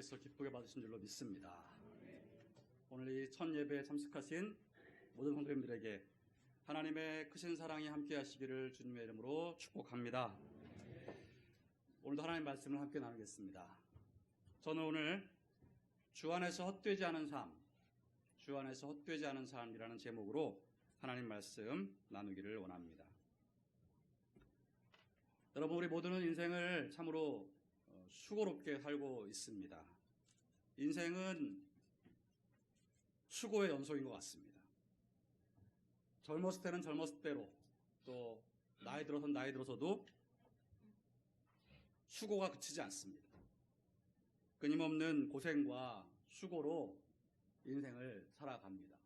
하나님께서 기쁘게 받으신 줄로 믿습니다. 오늘 이 첫 예배에 참석하신 모든 성도님들에게 하나님의 크신 사랑이 함께 하시기를 주님의 이름으로 축복합니다. 오늘도 하나님 말씀을 함께 나누겠습니다. 저는 오늘 주 안에서 헛되지 않은 삶, 주 안에서 헛되지 않은 삶이라는 제목으로 하나님 말씀 나누기를 원합니다. 여러분 우리 모두는 인생을 참으로 어, 수고롭게 살고 있습니다. 인생은 수고의 연속인 것 같습니다. 젊었을 때는 젊었을 때로 또 나이 들어선 나이 들어서도 수고가 그치지 않습니다. 끊임없는 고생과 수고로 인생을 살아갑니다.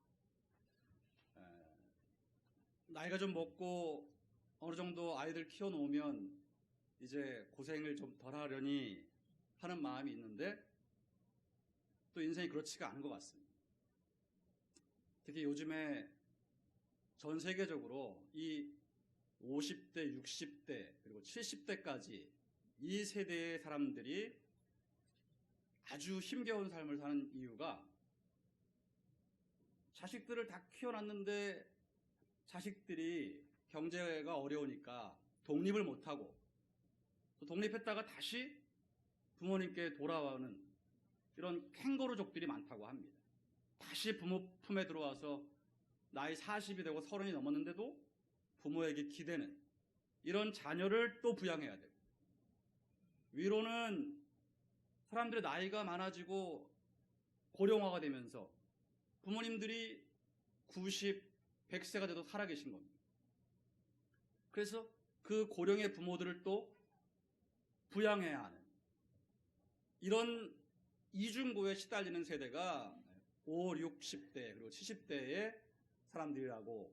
에, 나이가 좀 먹고 어느 정도 아이들 키워놓으면 이제 고생을 좀 덜 하려니 하는 마음이 있는데 또 인생이 그렇지가 않은 것 같습니다. 특히 요즘에 전 세계적으로 이 50대, 60대, 그리고 70대까지 이 세대의 사람들이 아주 힘겨운 삶을 사는 이유가 자식들을 다 키워놨는데 자식들이 경제가 어려우니까 독립을 못하고 또 독립했다가 다시 부모님께 돌아오는 이런 캥거루족들이 많다고 합니다. 다시 부모 품에 들어와서 나이 40이 되고 30이 넘었는데도 부모에게 기대는 이런 자녀를 또 부양해야 되고 위로는 사람들의 나이가 많아지고 고령화가 되면서 부모님들이 90, 100세가 돼도 살아계신 겁니다. 그래서 그 고령의 부모들을 또 부양해야 하는 이런 이중고에 시달리는 세대가 5, 60대 그리고 70대의 사람들이라고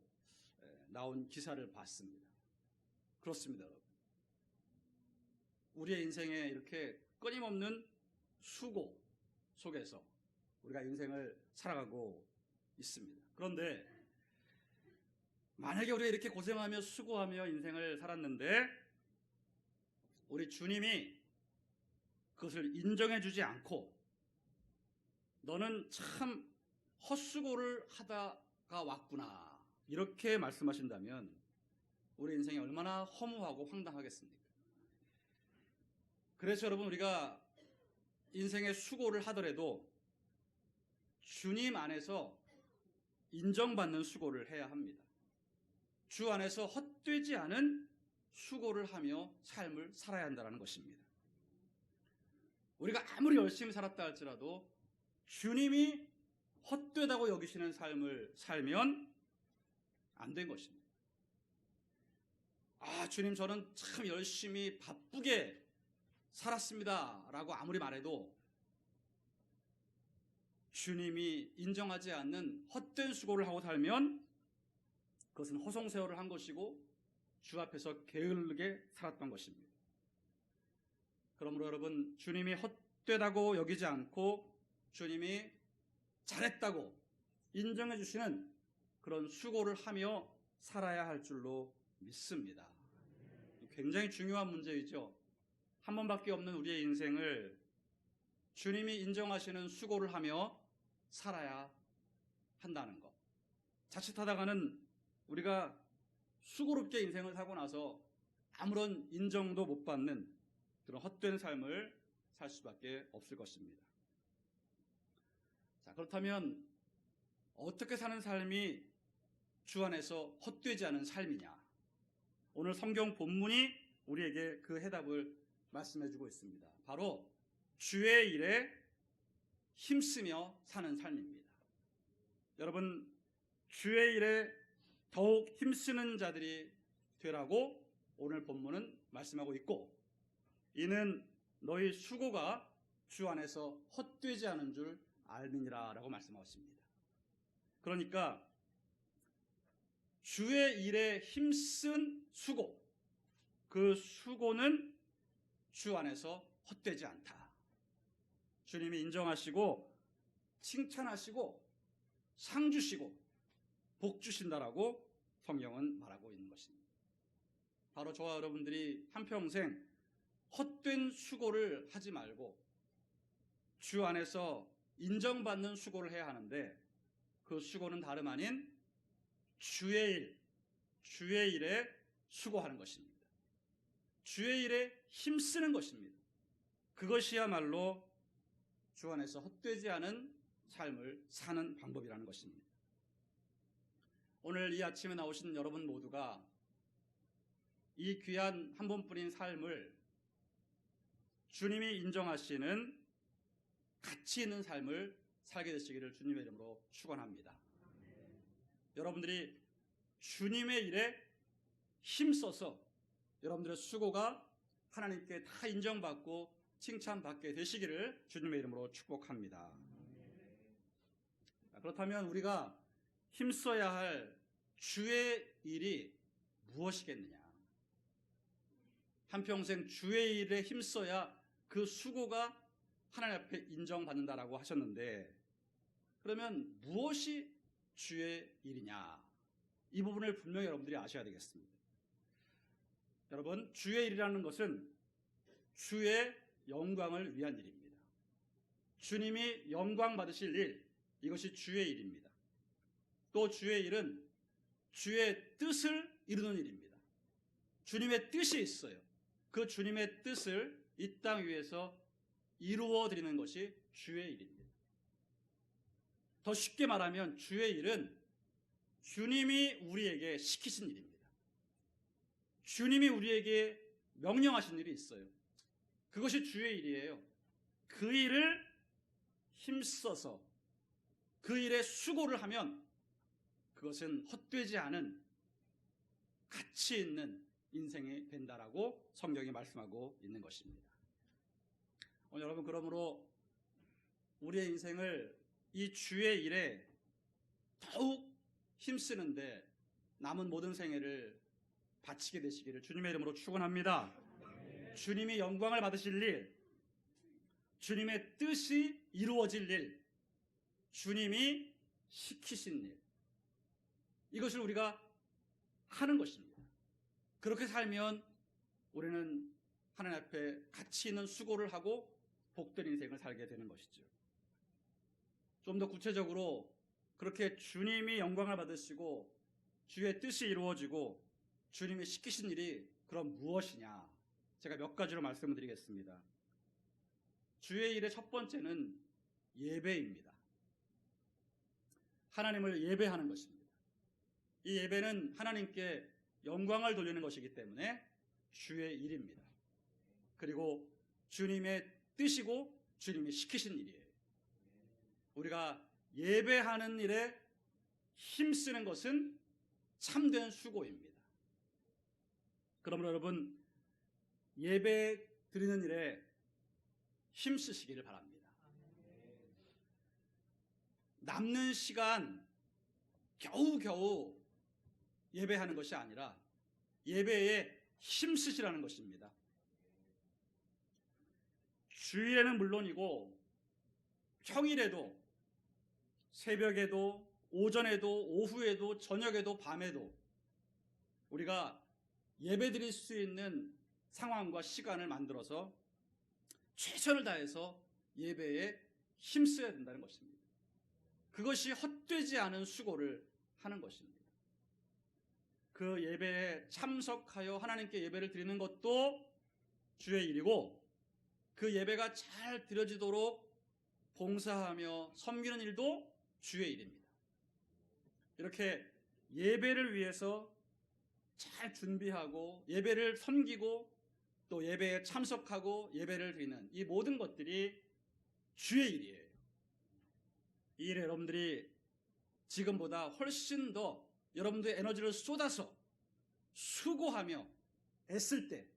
나온 기사를 봤습니다. 그렇습니다, 여러분. 우리의 인생에 이렇게 끊임없는 수고 속에서 우리가 인생을 살아가고 있습니다. 그런데 만약에 우리가 이렇게 고생하며 수고하며 인생을 살았는데 우리 주님이 그것을 인정해 주지 않고 너는 참 헛수고를 하다가 왔구나. 이렇게 말씀하신다면 우리 인생이 얼마나 허무하고 황당하겠습니까? 그래서 여러분 우리가 인생의 수고를 하더라도 주님 안에서 인정받는 수고를 해야 합니다. 주 안에서 헛되지 않은 수고를 하며 삶을 살아야 한다는 것입니다. 우리가 아무리 열심히 살았다 할지라도 주님이 헛되다고 여기시는 삶을 살면 안 된 것입니다. 아, 주님, 저는 참 열심히 바쁘게 살았습니다. 라고 아무리 말해도 주님이 인정하지 않는 헛된 수고를 하고 살면 그것은 허송세월을 한 것이고 주 앞에서 게을르게 살았던 것입니다. 그러므로 여러분, 주님이 헛되다고 여기지 않고 주님이 잘했다고 인정해 주시는 그런 수고를 하며 살아야 할 줄로 믿습니다. 굉장히 중요한 문제이죠. 한 번밖에 없는 우리의 인생을 주님이 인정하시는 수고를 하며 살아야 한다는 것. 자칫하다가는 우리가 수고롭게 인생을 살고 나서 아무런 인정도 못 받는 그런 헛된 삶을 살 수밖에 없을 것입니다. 자, 그렇다면 어떻게 사는 삶이 주 안에서 헛되지 않은 삶이냐? 오늘 성경 본문이 우리에게 그 해답을 말씀해 주고 있습니다. 바로 주의 일에 힘쓰며 사는 삶입니다. 여러분, 주의 일에 더욱 힘쓰는 자들이 되라고 오늘 본문은 말씀하고 있고, 이는 너희 수고가 주 안에서 헛되지 않은 줄 알미니라 라고 말씀하고 있습니다. 그러니까 주의 일에 힘쓴 수고, 그 수고는 주 안에서 헛되지 않다. 주님이 인정하시고 칭찬하시고 상 주시고 복 주신다라고 성경은 말하고 있는 것입니다. 바로 저와 여러분들이 한평생 헛된 수고를 하지 말고 주 안에서 인정받는 수고를 해야 하는데 그 수고는 다름 아닌 주의 일, 주의 일에 수고하는 것입니다. 주의 일에 힘쓰는 것입니다. 그것이야말로 주 안에서 헛되지 않은 삶을 사는 방법이라는 것입니다. 오늘 이 아침에 나오신 여러분 모두가 이 귀한 한 번뿐인 삶을 주님이 인정하시는 가치 있는 삶을 살게 되시기를 주님의 이름으로 축원합니다. 여러분들이 주님의 일에 힘써서 여러분들의 수고가 하나님께 다 인정받고 칭찬받게 되시기를 주님의 이름으로 축복합니다. 그렇다면 우리가 힘써야 할 주의 일이 무엇이겠느냐? 한평생 주의 일에 힘써야 그 수고가 하나님 앞에 인정받는다라고 하셨는데 그러면 무엇이 주의 일이냐? 이 부분을 분명히 여러분들이 아셔야 되겠습니다. 여러분, 주의 일이라는 것은 주의 영광을 위한 일입니다. 주님이 영광 받으실 일, 이것이 주의 일입니다. 또 주의 일은 주의 뜻을 이루는 일입니다. 주님의 뜻이 있어요. 그 주님의 뜻을 이 땅 위에서 이루어 드리는 것이 주의 일입니다. 더 쉽게 말하면 주의 일은 주님이 우리에게 시키신 일입니다. 주님이 우리에게 명령하신 일이 있어요. 그것이 주의 일이에요. 그 일을 힘써서 그 일에 수고를 하면 그것은 헛되지 않은 가치 있는 인생이 된다라고 성경이 말씀하고 있는 것입니다. 오늘 여러분 그러므로 우리의 인생을 이 주의 일에 더욱 힘쓰는데 남은 모든 생애를 바치게 되시기를 주님의 이름으로 축원합니다. 주님이 영광을 받으실 일, 주님의 뜻이 이루어질 일, 주님이 시키신 일. 이것을 우리가 하는 것입니다. 그렇게 살면 우리는 하나님 앞에 가치 있는 수고를 하고 복된 인생을 살게 되는 것이죠. 좀 더 구체적으로 그렇게 주님이 영광을 받으시고 주의 뜻이 이루어지고 주님이 시키신 일이 그럼 무엇이냐? 제가 몇 가지로 말씀을 드리겠습니다. 주의 일의 첫 번째는 예배입니다. 하나님을 예배하는 것입니다. 이 예배는 하나님께 영광을 돌리는 것이기 때문에 주의 일입니다. 그리고 주님의 뜻이고 주님이 시키신 일이에요. 우리가 예배하는 일에 힘쓰는 것은 참된 수고입니다. 그러므로 여러분 예배 드리는 일에 힘쓰시기를 바랍니다. 남는 시간 겨우겨우 예배하는 것이 아니라 예배에 힘쓰시라는 것입니다. 주일에는 물론이고 평일에도 새벽에도 오전에도 오후에도 저녁에도 밤에도 우리가 예배 드릴 수 있는 상황과 시간을 만들어서 최선을 다해서 예배에 힘써야 된다는 것입니다. 그것이 헛되지 않은 수고를 하는 것입니다. 그 예배에 참석하여 하나님께 예배를 드리는 것도 주의 일이고 그 예배가 잘 드려지도록 봉사하며 섬기는 일도 주의 일입니다. 이렇게 예배를 위해서 잘 준비하고 예배를 섬기고 또 예배에 참석하고 예배를 드리는 이 모든 것들이 주의 일이에요. 이 일에 여러분들이 지금보다 훨씬 더 여러분들의 에너지를 쏟아서 수고하며 애쓸 때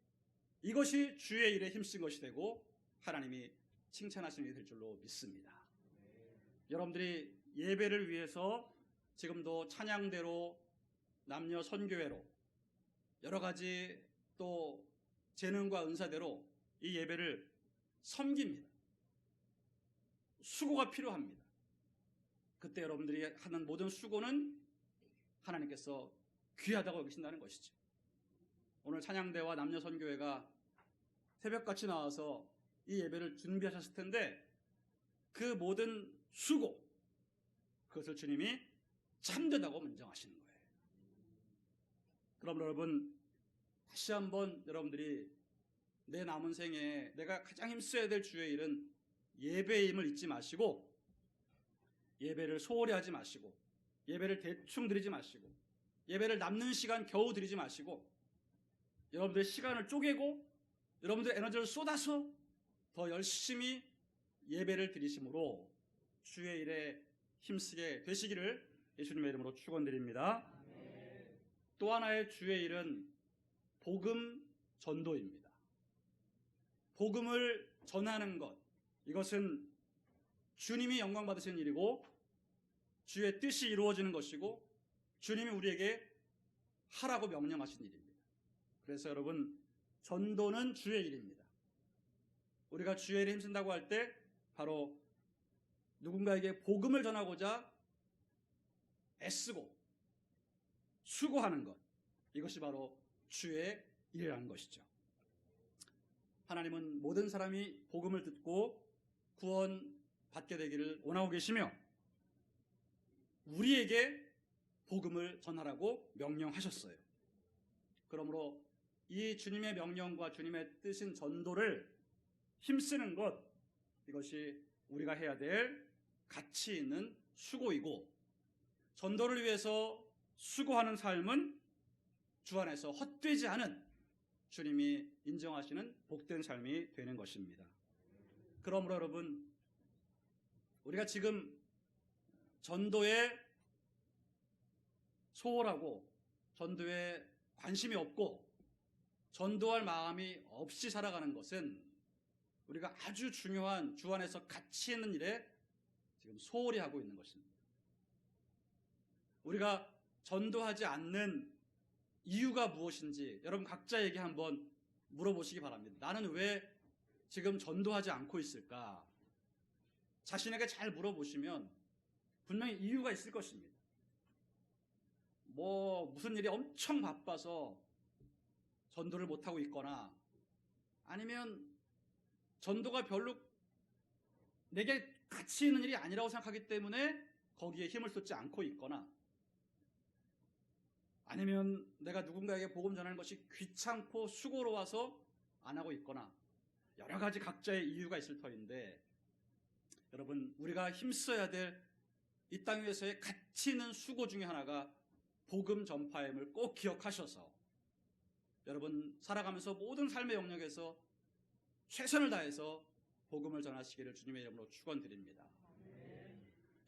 이것이 주의 일에 힘쓴 것이 되고 하나님이 칭찬하시는 일이 될 줄로 믿습니다. 여러분들이 예배를 위해서 지금도 찬양대로 남녀 선교회로 여러 가지 또 재능과 은사대로 이 예배를 섬깁니다. 수고가 필요합니다. 그때 여러분들이 하는 모든 수고는 하나님께서 귀하다고 여기신다는 것이죠. 오늘 찬양대와 남녀선교회가 새벽같이 나와서 이 예배를 준비하셨을 텐데 그 모든 수고 그것을 주님이 참되다고 인정하시는 거예요. 그럼 여러분 다시 한번 여러분들이 내 남은 생에 내가 가장 힘써야 될 주의 일은 예배임을 잊지 마시고 예배를 소홀히 하지 마시고 예배를 대충 드리지 마시고 예배를 남는 시간 겨우 드리지 마시고 여러분들의 시간을 쪼개고 여러분들의 에너지를 쏟아서 더 열심히 예배를 드리심으로 주의 일에 힘쓰게 되시기를 예수님의 이름으로 축원드립니다. 또 하나의 주의 일은 복음 전도입니다. 복음을 전하는 것 이것은 주님이 영광 받으시는 일이고 주의 뜻이 이루어지는 것이고 주님이 우리에게 하라고 명령하신 일입니다. 그래서 여러분 전도는 주의 일입니다. 우리가 주의 일에 힘쓴다고 할 때 바로 누군가에게 복음을 전하고자 애쓰고 수고하는 것 이것이 바로 주의 일이라는 것이죠. 하나님은 모든 사람이 복음을 듣고 구원 받게 되기를 원하고 계시며 우리에게 복음을 전하라고 명령하셨어요. 그러므로 이 주님의 명령과 주님의 뜻인 전도를 힘쓰는 것 이것이 우리가 해야 될 가치 있는 수고이고 전도를 위해서 수고하는 삶은 주 안에서 헛되지 않은 주님이 인정하시는 복된 삶이 되는 것입니다. 그러므로 여러분 우리가 지금 전도에 소홀하고 전도에 관심이 없고 전도할 마음이 없이 살아가는 것은 우리가 아주 중요한 주 안에서 가치 있는 일에 지금 소홀히 하고 있는 것입니다. 우리가 전도하지 않는 이유가 무엇인지 여러분 각자에게 한번 물어보시기 바랍니다. 나는 왜 지금 전도하지 않고 있을까? 자신에게 잘 물어보시면 분명히 이유가 있을 것입니다. 뭐 무슨 일이 엄청 바빠서 전도를 못하고 있거나 아니면 전도가 별로 내게 가치 있는 일이 아니라고 생각하기 때문에 거기에 힘을 쏟지 않고 있거나 아니면 내가 누군가에게 복음 전하는 것이 귀찮고 수고로워서 안 하고 있거나 여러 가지 각자의 이유가 있을 터인데 여러분 우리가 힘써야 될 이 땅 위에서의 가치 있는 수고 중에 하나가 복음 전파임을 꼭 기억하셔서 여러분 살아가면서 모든 삶의 영역에서 최선을 다해서 복음을 전하시기를 주님의 이름으로 축원드립니다.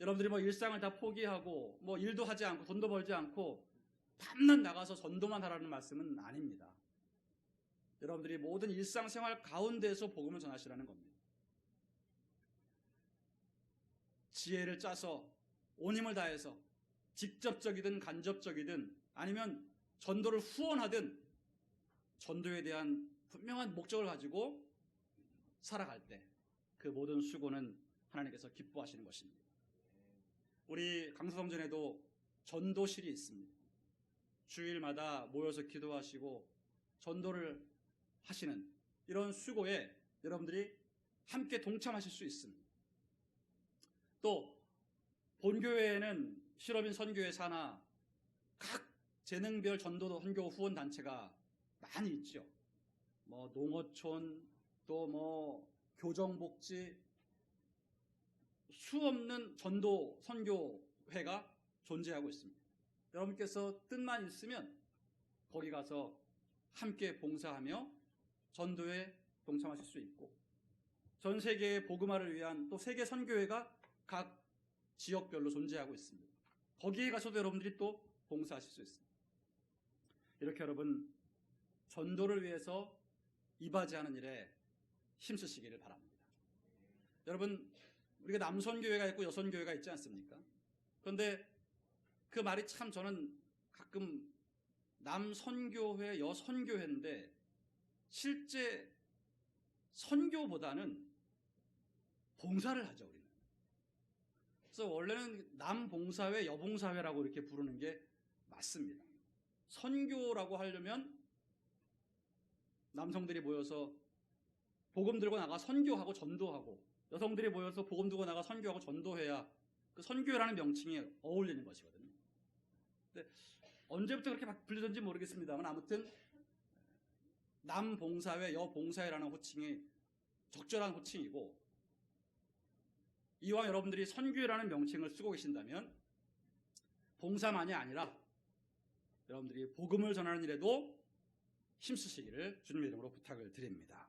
여러분들이 뭐 일상을 다 포기하고 뭐 일도 하지 않고 돈도 벌지 않고 밤낮 나가서 전도만 하라는 말씀은 아닙니다. 여러분들이 모든 일상생활 가운데에서 복음을 전하시라는 겁니다. 지혜를 짜서 온 힘을 다해서 직접적이든 간접적이든 아니면 전도를 후원하든 전도에 대한 분명한 목적을 가지고 살아갈 때 그 모든 수고는 하나님께서 기뻐하시는 것입니다. 우리 강서성전에도 전도실이 있습니다. 주일마다 모여서 기도하시고 전도를 하시는 이런 수고에 여러분들이 함께 동참하실 수 있습니다. 또 본교회에는 실업인 선교회 사나 각 재능별 전도 선교 후원 단체가 많이 있죠. 뭐 농어촌 또 뭐 교정복지 수 없는 전도 선교회가 존재하고 있습니다. 여러분께서 뜻만 있으면 거기 가서 함께 봉사하며 전도에 동참하실 수 있고 전 세계의 복음화를 위한 또 세계 선교회가 각 지역별로 존재하고 있습니다. 거기에 가서도 여러분들이 또 봉사하실 수 있습니다. 이렇게 여러분 전도를 위해서 이바지하는 일에 힘쓰시기를 바랍니다. 여러분 우리가 남선교회가 있고 여선교회가 있지 않습니까? 그런데 그 말이 참 저는 가끔 남선교회, 여선교회인데 실제 선교보다는 봉사를 하죠, 우리는. 그래서 원래는 남봉사회, 여봉사회라고 이렇게 부르는 게 맞습니다. 선교라고 하려면 남성들이 모여서 복음 들고 나가 선교하고 전도하고 여성들이 모여서 복음 두고 나가 선교하고 전도해야 그 선교라는 명칭이 어울리는 것이거든요. 근데 언제부터 그렇게 막 불리던지 모르겠습니다만 아무튼 남봉사회, 여봉사회라는 호칭이 적절한 호칭이고 이왕 여러분들이 선교라는 명칭을 쓰고 계신다면 봉사만이 아니라 여러분들이 복음을 전하는 일에도 힘쓰시기를 주님의 이름으로 부탁을 드립니다.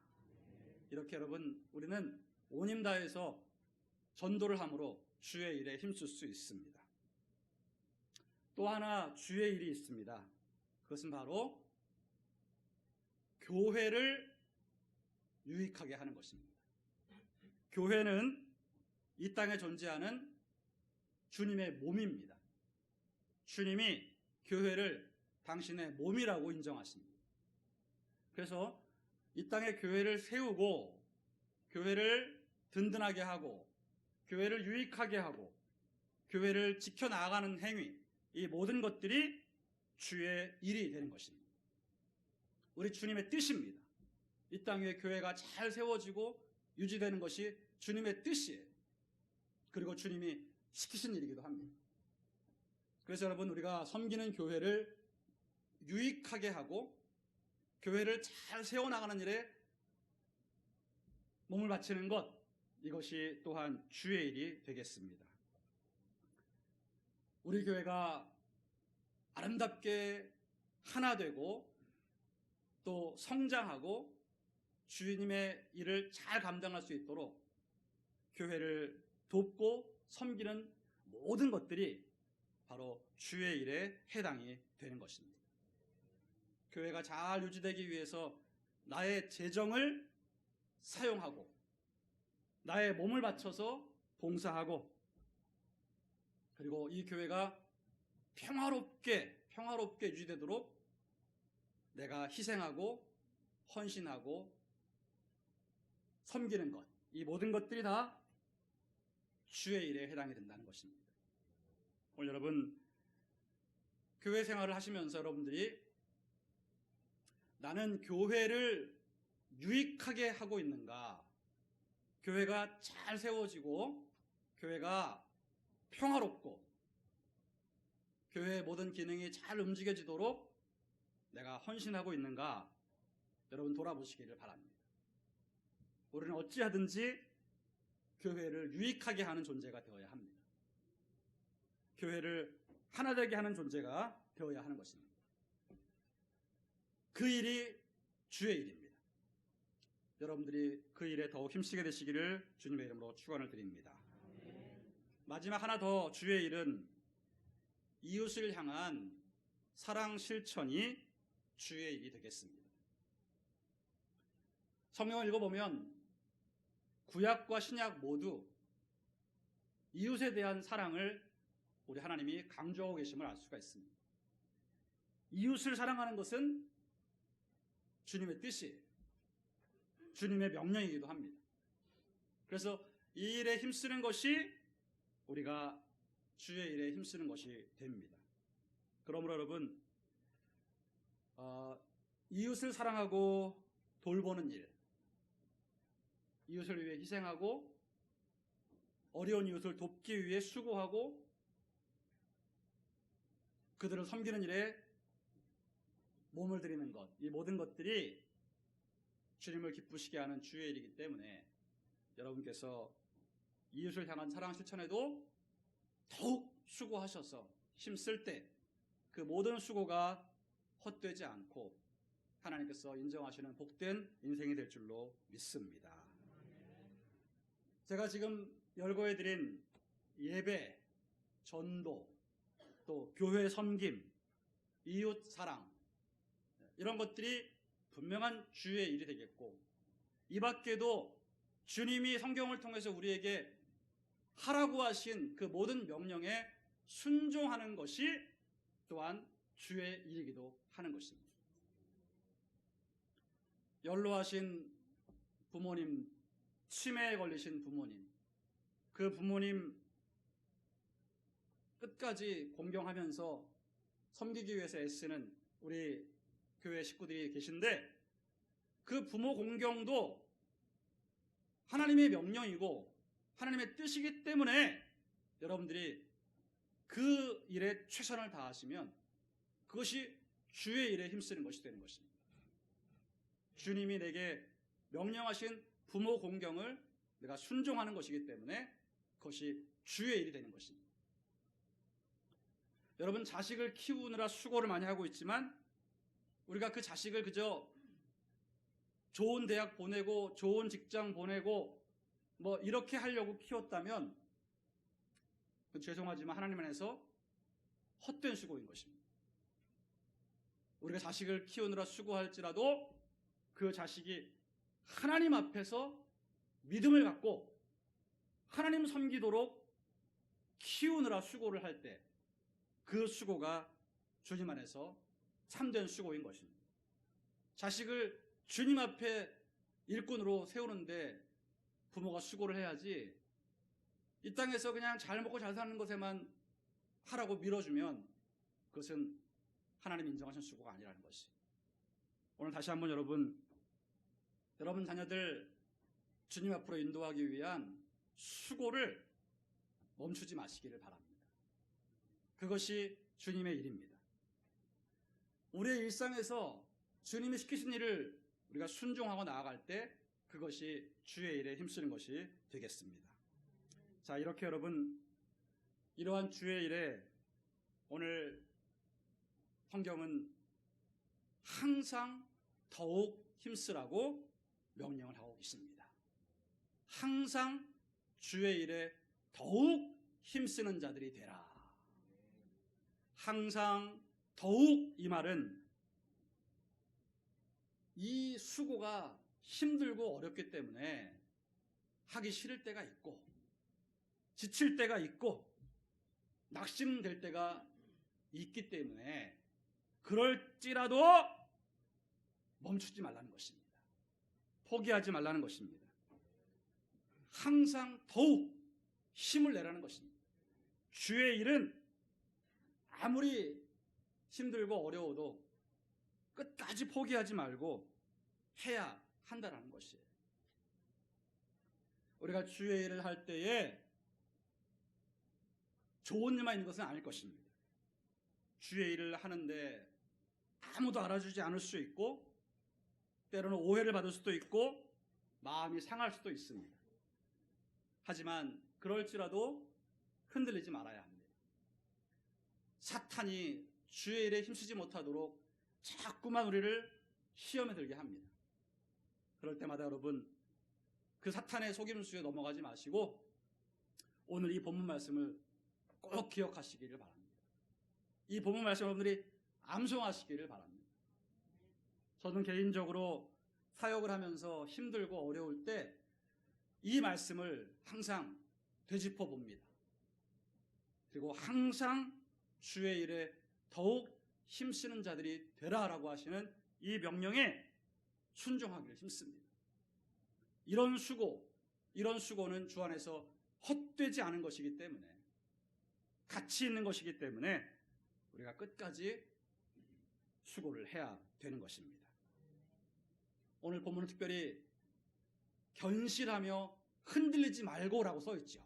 이렇게 여러분 우리는 온힘 다해서 전도를 함으로 주의 일에 힘쓸 수 있습니다. 또 하나 주의 일이 있습니다. 그것은 바로 교회를 유익하게 하는 것입니다. 교회는 이 땅에 존재하는 주님의 몸입니다. 주님이 교회를 당신의 몸이라고 인정하십니다. 그래서 이 땅에 교회를 세우고 교회를 든든하게 하고 교회를 유익하게 하고 교회를 지켜나가는 행위 이 모든 것들이 주의 일이 되는 것입니다. 우리 주님의 뜻입니다. 이 땅 위에 교회가 잘 세워지고 유지되는 것이 주님의 뜻이에요. 그리고 주님이 시키신 일이기도 합니다. 그래서 여러분 우리가 섬기는 교회를 유익하게 하고 교회를 잘 세워나가는 일에 몸을 바치는 것 이것이 또한 주의 일이 되겠습니다. 우리 교회가 아름답게 하나 되고 또 성장하고 주님의 일을 잘 감당할 수 있도록 교회를 돕고 섬기는 모든 것들이 바로 주의 일에 해당이 되는 것입니다. 교회가 잘 유지되기 위해서 나의 재정을 사용하고 나의 몸을 바쳐서 봉사하고 그리고 이 교회가 평화롭게 평화롭게 유지되도록 내가 희생하고 헌신하고 섬기는 것, 이 모든 것들이 다 주의 일에 해당이 된다는 것입니다. 오늘 여러분 교회 생활을 하시면서 여러분들이 나는 교회를 유익하게 하고 있는가? 교회가 잘 세워지고 교회가 평화롭고 교회의 모든 기능이 잘 움직여지도록 내가 헌신하고 있는가? 여러분 돌아보시기를 바랍니다. 우리는 어찌하든지 교회를 유익하게 하는 존재가 되어야 합니다. 교회를 하나 되게 하는 존재가 되어야 하는 것입니다. 그 일이 주의 일입니다. 여러분들이 그 일에 더욱 힘쓰게 되시기를 주님의 이름으로 축원을 드립니다. 마지막 하나 더 주의 일은 이웃을 향한 사랑 실천이 주의 일이 되겠습니다. 성경을 읽어보면 구약과 신약 모두 이웃에 대한 사랑을 우리 하나님이 강조하고 계심을 알 수가 있습니다. 이웃을 사랑하는 것은 주님의 뜻이에요. 주님의 명령이기도 합니다. 그래서 이 일에 힘쓰는 것이 우리가 주의 일에 힘쓰는 것이 됩니다. 그러므로 여러분, 어, 이웃을 사랑하고 돌보는 일, 이웃을 위해 희생하고 어려운 이웃을 돕기 위해 수고하고 그들을 섬기는 일에 몸을 들이는 것, 이 모든 것들이 주님을 기쁘시게 하는 주의 일이기 때문에 여러분께서 이웃을 향한 사랑 실천에도 더욱 수고하셔서 힘쓸 때 그 모든 수고가 헛되지 않고 하나님께서 인정하시는 복된 인생이 될 줄로 믿습니다. 제가 지금 열거해 드린 예배, 전도, 또 교회 섬김, 이웃 사랑 이런 것들이 분명한 주의 일이 되겠고 이 밖에도 주님이 성경을 통해서 우리에게 하라고 하신 그 모든 명령에 순종하는 것이 또한 주의 일이기도 하는 것입니다. 연로하신 부모님, 치매에 걸리신 부모님, 그 부모님 끝까지 공경하면서 섬기기 위해서 애쓰는 우리 교회 식구들이 계신데 그 부모 공경도 하나님의 명령이고 하나님의 뜻이기 때문에 여러분들이 그 일에 최선을 다하시면 그것이 주의 일에 힘쓰는 것이 되는 것입니다. 주님이 내게 명령하신 부모 공경을 내가 순종하는 것이기 때문에 그것이 주의 일이 되는 것입니다. 여러분 자식을 키우느라 수고를 많이 하고 있지만 우리가 그 자식을 그저 좋은 대학 보내고 좋은 직장 보내고 뭐 이렇게 하려고 키웠다면 죄송하지만 하나님 안에서 헛된 수고인 것입니다. 우리가 자식을 키우느라 수고할지라도 그 자식이 하나님 앞에서 믿음을 갖고 하나님 섬기도록 키우느라 수고를 할 때 그 수고가 주님 안에서 참된 수고인 것입니다. 자식을 주님 앞에 일꾼으로 세우는데 부모가 수고를 해야지 이 땅에서 그냥 잘 먹고 잘 사는 것에만 하라고 밀어주면 그것은 하나님 인정하신 수고가 아니라는 것이. 오늘 다시 한번 여러분, 여러분 자녀들 주님 앞으로 인도하기 위한 수고를 멈추지 마시기를 바랍니다. 그것이 주님의 일입니다. 우리의 일상에서 주님이 시키신 일을 우리가 순종하고 나아갈 때 그것이 주의 일에 힘쓰는 것이 되겠습니다. 자, 이렇게 여러분, 이러한 주의 일에 오늘 성경은 항상 더욱 힘쓰라고 명령을 하고 있습니다. 항상 주의 일에 더욱 힘쓰는 자들이 되라. 항상 더욱 이 말은 이 수고가 힘들고 어렵기 때문에 하기 싫을 때가 있고 지칠 때가 있고 낙심될 때가 있기 때문에 그럴지라도 멈추지 말라는 것입니다. 포기하지 말라는 것입니다. 항상 더욱 힘을 내라는 것입니다. 주의 일은 아무리 힘들고 어려워도 끝까지 포기하지 말고 해야 한다라는 것이에요. 우리가 주의 일을 할 때에 좋은 일만 있는 것은 아닐 것입니다. 주의 일을 하는데 아무도 알아주지 않을 수 있고 때로는 오해를 받을 수도 있고 마음이 상할 수도 있습니다. 하지만 그럴지라도 흔들리지 말아야 합니다. 사탄이 주의 일에 힘쓰지 못하도록 자꾸만 우리를 시험에 들게 합니다. 그럴 때마다 여러분 그 사탄의 속임수에 넘어가지 마시고 오늘 이 본문 말씀을 꼭 기억하시기를 바랍니다. 이 본문 말씀 여러분들이 암송하시기를 바랍니다. 저는 개인적으로 사역을 하면서 힘들고 어려울 때 이 말씀을 항상 되짚어 봅니다. 그리고 항상 주의 일에 더욱 힘쓰는 자들이 되라라고 하시는 이 명령에 순종하기를 힘씁니다. 이런 수고, 이런 수고는 주 안에서 헛되지 않은 것이기 때문에 가치 있는 것이기 때문에 우리가 끝까지 수고를 해야 되는 것입니다. 오늘 본문은 특별히 견실하며 흔들리지 말고라고 써 있죠.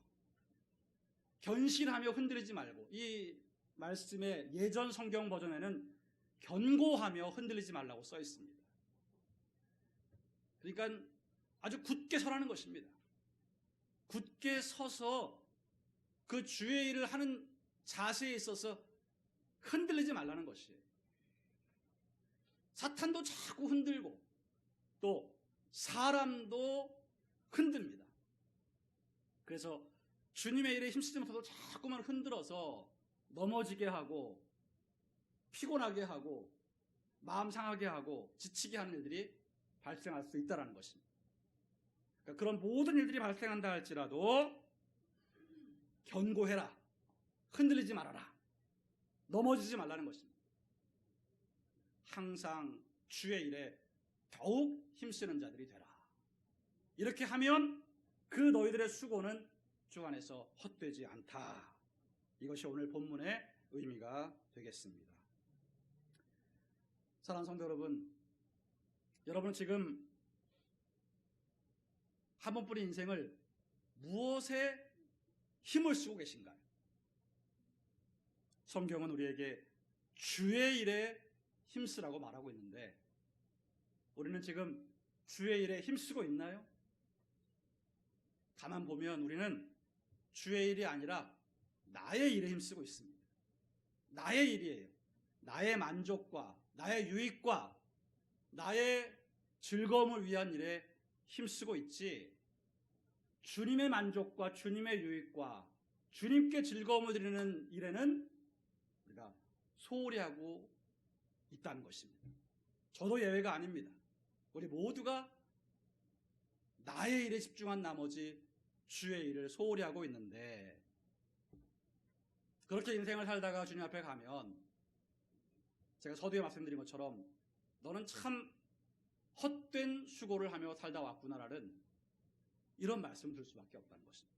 견실하며 흔들리지 말고 이 말씀의 예전 성경 버전에는 견고하며 흔들리지 말라고 써 있습니다. 그러니까 아주 굳게 서라는 것입니다. 굳게 서서 그 주의 일을 하는 자세에 있어서 흔들리지 말라는 것이에요. 사탄도 자꾸 흔들고 또 사람도 흔듭니다. 그래서 주님의 일에 힘쓰지 못해도 자꾸만 흔들어서 넘어지게 하고 피곤하게 하고 마음 상하게 하고 지치게 하는 일들이 발생할 수 있다는 것입니다. 그러니까 그런 모든 일들이 발생한다 할지라도 견고해라. 흔들리지 말아라. 넘어지지 말라는 것입니다. 항상 주의 일에 더욱 힘쓰는 자들이 되라. 이렇게 하면 그 너희들의 수고는 주 안에서 헛되지 않다. 이것이 오늘 본문의 의미가 되겠습니다. 사랑하는 성도 여러분, 여러분은 지금 한 번뿐인 인생을 무엇에 힘을 쓰고 계신가요? 성경은 우리에게 주의 일에 힘쓰라고 말하고 있는데 우리는 지금 주의 일에 힘쓰고 있나요? 가만 보면 우리는 주의 일이 아니라 나의 일에 힘쓰고 있습니다. 나의 일이에요. 나의 만족과 나의 유익과 나의 즐거움을 위한 일에 힘쓰고 있지 주님의 만족과 주님의 유익과 주님께 즐거움을 드리는 일에는 우리가 소홀히 하고 있다는 것입니다. 저도 예외가 아닙니다. 우리 모두가 나의 일에 집중한 나머지 주의 일을 소홀히 하고 있는데 그렇게 인생을 살다가 주님 앞에 가면 제가 서두에 말씀드린 것처럼 너는 참 헛된 수고를 하며 살다 왔구나라는 이런 말씀을 들 수밖에 없다는 것입니다.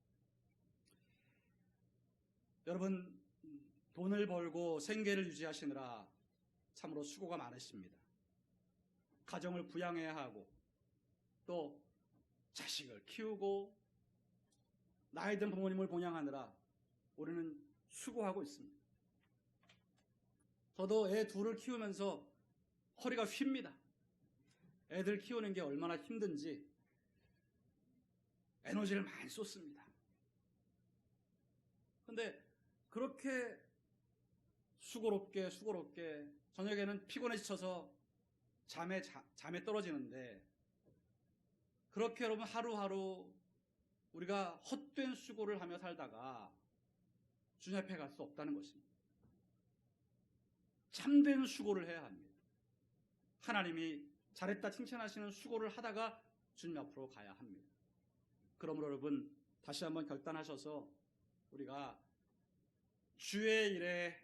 여러분 돈을 벌고 생계를 유지하시느라 참으로 수고가 많으십니다. 가정을 부양해야 하고 또 자식을 키우고 나이 든 부모님을 봉양하느라 우리는 수고하고 있습니다. 저도 애 둘을 키우면서 허리가 휩니다. 애들 키우는 게 얼마나 힘든지 에너지를 많이 쏟습니다. 근데 그렇게 수고롭게 수고롭게 저녁에는 피곤해 지쳐서 잠에 자, 잠에 떨어지는데 그렇게 여러분 하루하루 우리가 헛된 수고를 하며 살다가 앞에 갈수 없다는 것입니다. 참된 수고를 해야 합니다. 하나님이 잘했다 칭찬하시는 수고를 하다가 주님 앞으로 가야 합니다. 그러므로 여러분 다시 한번 결단하셔서 우리가 주의 일에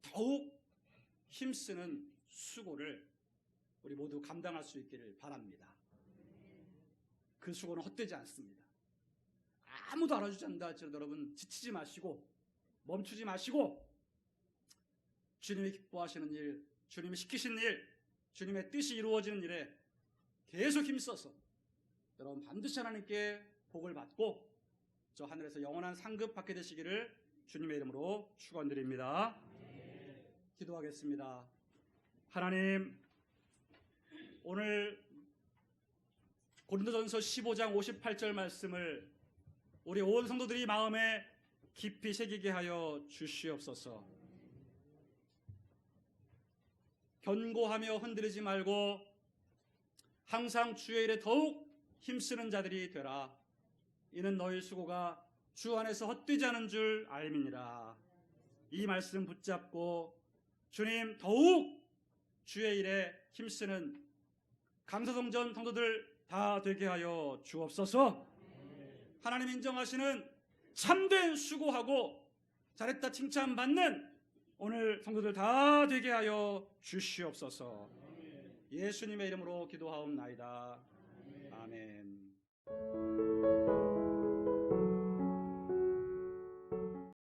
더욱 힘쓰는 수고를 우리 모두 감당할 수 있기를 바랍니다. 그 수고는 헛되지 않습니다. 아무도 알아주지 않는다 할지라도 여러분 지치지 마시고 멈추지 마시고 주님이 기뻐하시는 일, 주님이 시키신 일, 주님의 뜻이 이루어지는 일에 계속 힘써서 여러분 반드시 하나님께 복을 받고 저 하늘에서 영원한 상급 받게 되시기를 주님의 이름으로 축원드립니다. 기도하겠습니다. 하나님 오늘 고린도전서 15장 58절 말씀을 우리 온 성도들이 마음에 깊이 새기게 하여 주시옵소서. 견고하며 흔들리지 말고 항상 주의 일에 더욱 힘쓰는 자들이 되라. 이는 너희 수고가 주 안에서 헛되지 않은 줄 알미니라. 이 말씀 붙잡고 주님 더욱 주의 일에 힘쓰는 강서동전 성도들 다 되게 하여 주옵소서. 하나님 인정하시는 참된 수고하고 잘했다 칭찬받는 오늘 성도들 다 되게 하여 주시옵소서. 예수님의 이름으로 기도하옵나이다. 아멘.